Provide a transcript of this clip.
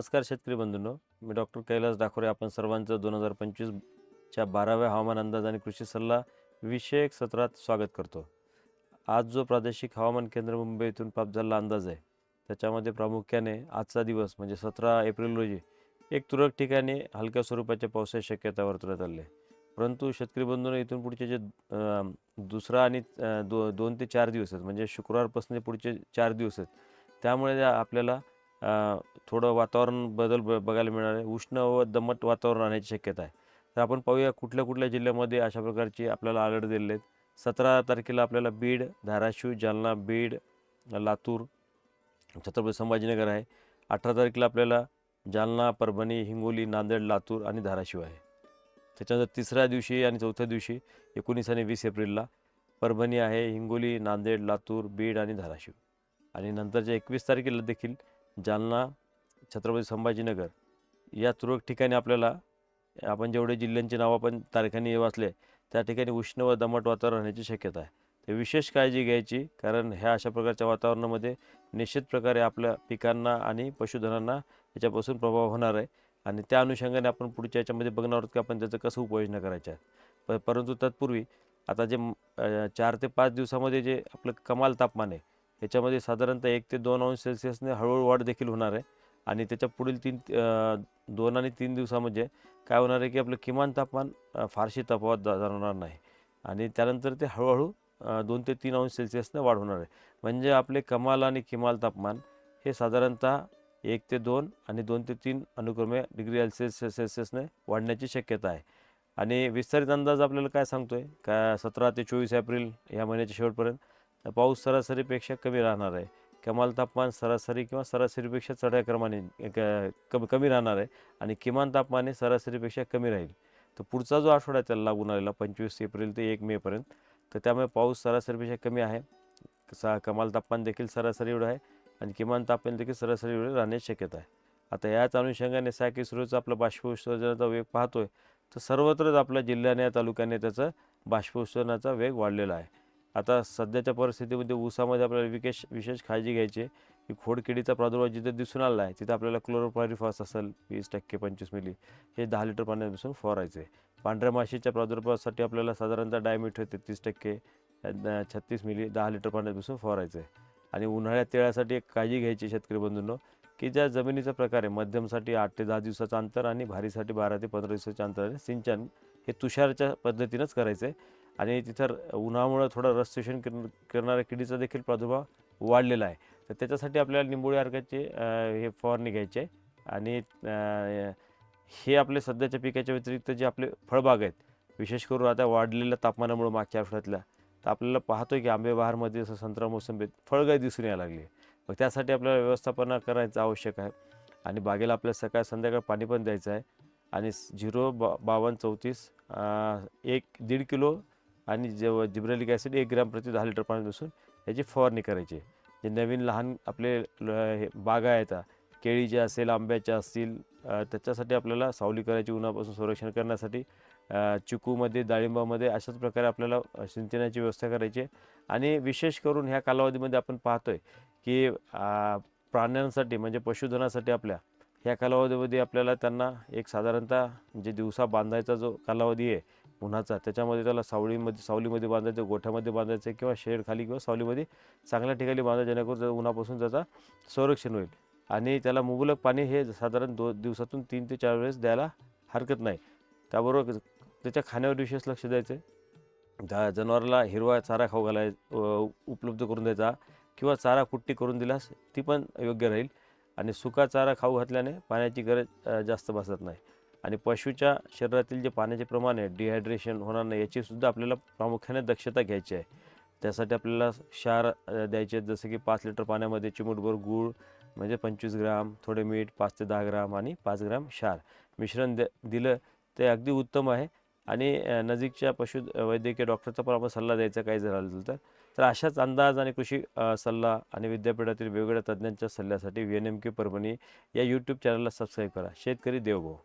नमस्कार शेतकरी बंधूंनो. मी डॉक्टर कैलास डाखोरे. आपण सर्वांचं दोन हजार पंचवीसच्या बाराव्या हवामान अंदाज आणि कृषी सल्ला विषयक सत्रात स्वागत करतो. आज जो प्रादेशिक हवामान केंद्र मुंबई येथून प्राप्त झालेला अंदाज आहे त्याच्यामध्ये प्रामुख्याने आजचा दिवस म्हणजे सतरा एप्रिल रोजी एक तुरळक ठिकाणी हलक्या स्वरूपाच्या पावसाची शक्यता वर्तवण्यात आली आहे. परंतु शेतकरी बंधूंनो इथून पुढचे जे दुसरा आणि दो दोन ते चार दिवस आहेत म्हणजे शुक्रवारपासून पुढचे चार दिवस आहेत त्यामुळे आपल्याला थोडं वातावरण बदल ब बघायला मिळणार आहे. उष्ण व दमट वातावरण राहण्याची शक्यता आहे. तर आपण पाहूया कुठल्या कुठल्या जिल्ह्यामध्ये अशा प्रकारची आपल्याला अलर्ट दिलेले आहेत. सतरा तारखेला आपल्याला बीड धाराशिव जालना बीड लातूर छत्रपती संभाजीनगर आहे. अठरा तारखेला आपल्याला जालना परभणी हिंगोली नांदेड लातूर आणि धाराशिव आहे. त्याच्यानंतर तिसऱ्या दिवशी आणि चौथ्या दिवशी एकोणीस आणि वीस एप्रिलला परभणी आहे हिंगोली नांदेड लातूर बीड आणि धाराशिव. आणि नंतरच्या एकवीस तारखेला देखील जालना छत्रपती संभाजीनगर या तुरळक ठिकाणी आपल्याला आपण जेवढे जिल्ह्यांची नावं आपण तारखांनी वाचले त्या ठिकाणी उष्ण व दमट वातावरण राहण्याची शक्यता आहे. तर विशेष काळजी घ्यायची कारण ह्या अशा प्रकारच्या वातावरणामध्ये निश्चित प्रकारे आपल्या पिकांना आणि पशुधनांना याच्यापासून प्रभाव होणार आहे आणि त्या अनुषंगाने आपण पुढच्या याच्यामध्ये बघणार आहोत की आपण त्याचं कसं उपाययोजना करायच्या. आहेत प परंतु तत्पूर्वी आता जे चार ते पाच दिवसामध्ये जे आपलं कमाल तापमान आहे याच्यामध्ये साधारणतः एक ते दोन अंश सेल्सिअसने हळूहळू वाढ देखील होणार आहे. आणि त्याच्या पुढील तीन दोन आणि तीन दिवसामध्ये काय होणार आहे की आपलं किमान तापमान फारशी तफावत जाणार जाणवणार नाही. आणि त्यानंतर ते हळूहळू दोन ते तीन अंश सेल्सिअसने वाढ होणार आहे. म्हणजे आपले कमाल आणि किमाल तापमान हे साधारणतः एक ते दोन आणि दोन ते तीन अनुक्रमे डिग्री सेल्सिअस सेल्सिअसने वाढण्याची शक्यता आहे. आणि विस्तारित अंदाज आपल्याला काय सांगतो आहे का सतरा ते चोवीस एप्रिल या महिन्याच्या शेवटपर्यंत? पाऊस सरासरीपेक्षा कमी राहणार आहे. कमाल तापमान सरासरी किंवा सरासरीपेक्षा चढ्या क्रमाने क- कमी कमी राहणार आहे आणि किमान तापमान हे सरासरीपेक्षा कमी राहील. तर पुढचा जो आठवडा आहे त्याला लागून आलेला पंचवीस एप्रिल ते एक मेपर्यंत तर त्यामुळे पाऊस सरासरीपेक्षा कमी आहे. सा कमाल तापमान देखील सरासरी एवढं आहे आणि किमान तापमान देखील सरासरी एवढे राहण्याची शक्यता आहे. आता याच अनुषंगाने सायकी सुरूचा आपला बाष्पोत्सर्जनाचा वेग पाहतोय. तर सर्वत्रच आपल्या जिल्ह्याने तालुक्याने त्याचा बाष्पोत्सर्जनाचा वेग वाढलेला आहे. आता सध्याच्या परिस्थितीमध्ये ऊसामध्ये आपल्याला विशेष विशेष काळजी घ्यायची की खोडकिडीचा प्रादुर्भाव जिथे दिसून आला आहे तिथे आपल्याला क्लोरोपायरिफॉस असेल वीस टक्के पंचवीस मिली हे दहा लिटर पाण्यात मिसळून फवारायचे पांढऱ्या माशीच्या प्रादुर्भावासाठी आपल्याला साधारणतः डायमीटर तेहतीस टक्के छत्तीस मिली दहा लिटर पाण्यात मिसळून फवारायचे आणि उन्हाळ्यात तेळासाठी एक काळजी घ्यायची शेतकरी बंधूंनो की ज्या जमिनीचा प्रकार आहे मध्यमसाठी आठ ते दहा दिवसाचं अंतर आणि भारीसाठी बारा ते पंधरा दिवसाच्या अंतराने सिंचन हे तुषारच्या पद्धतीनंच करायचं आहे आणि तिथं उन्हामुळं थोडं रस्टेशन करणाऱ्या किडीचा देखील प्रादुर्भाव वाढलेला आहे. तर त्याच्यासाठी आपल्याला निंबोळी अर्काचे हे फवारणी घ्यायची आहे आणि हे आपले सध्याच्या पिकाच्या व्यतिरिक्त जे आपले फळबाग आहेत विशेष करून आता वाढलेल्या तापमानामुळे मागच्या आठवड्यातल्या तर आपल्याला पाहतो की आंबे बहारमध्ये जसं संत्रा मोसंबीत फळगाई दिसून यायला लागली मग त्यासाठी आपल्याला व्यवस्थापना करायचं आवश्यक आहे आणि बागेला आपल्याला सकाळ संध्याकाळ पाणी पण द्यायचं आहे आणि झिरो बा बावन्न चौतीस एक दीड किलो आणि जेव्हा जिब्रेलिक ॲसिड एक ग्रॅम प्रति दहा लिटर पाणी मिसळून याची फवारणी करायची आहे. जे नवीन लहान आपले ल- हे बागा आहेत केळीच्या असेल आंब्याच्या असतील त्याच्यासाठी आपल्याला सावली करायची उन्हापासून संरक्षण करण्यासाठी चिकूमध्ये डाळिंबामध्ये अशाच प्रकारे आपल्याला सिंचनाची व्यवस्था करायची आहे आणि विशेष करून ह्या कालावधीमध्ये आपण पाहतोय की प्राण्यांसाठी म्हणजे पशुधनासाठी आपल्या ह्या कालावधीमध्ये आपल्याला त्यांना एक साधारणतः जे दिवसा बांधायचा जो कालावधी आहे उन्हाचा. त्याच्यामध्ये त्याला सावळीमध्ये सावलीमध्ये बांधायचं गोठ्यामध्ये बांधायचं किंवा शेड खाली किंवा सावलीमध्ये चांगल्या ठिकाणी बांधायचं जेणेकरून उन्हापासून त्याचा संरक्षण होईल. आणि त्याला मुबलक पाणी हे साधारण दो दिवसातून तीन ते चार वेळेस द्यायला हरकत नाही. त्याबरोबर त्याच्या खाण्यावर विशेष लक्ष द्यायचं त्या जनावराला हिरवा चारा खाऊ घालाय उपलब्ध करून द्यायचा किंवा चारा कुट्टी करून दिल्यास ती पण योग्य राहील. आणि सुका चारा खाऊ घातल्याने पाण्याची गरज जास्त भासत नाही. आणि पशुच्या शरीरातील जे पाण्याचे प्रमाण आहे डिहायड्रेशन होणार नाही याचीसुद्धा आपल्याला प्रामुख्याने दक्षता घ्यायची आहे. त्यासाठी आपल्याला क्षार द्यायचे आहेत जसं की पाच लिटर पाण्यामध्ये चिमूटभर गूळ म्हणजे पंचवीस ग्राम थोडे मीठ पाच ते दहा ग्राम आणि पाच ग्राम क्षार. मिश्रण द दिलं ते अगदी उत्तम आहे. आणि नजीकच्या पशु वैद्यकीय डॉक्टरचा पण आपण सल्ला द्यायचा काही जर आलं तर. तर अशाच अंदाज आणि कृषी सल्ला आणि विद्यापीठातील वेगवेगळ्या तज्ज्ञांच्या सल्ल्यासाठी V N M K Parbhani या यूट्यूब चॅनलला सबस्क्राईब करा. शेतकरी देवभाऊ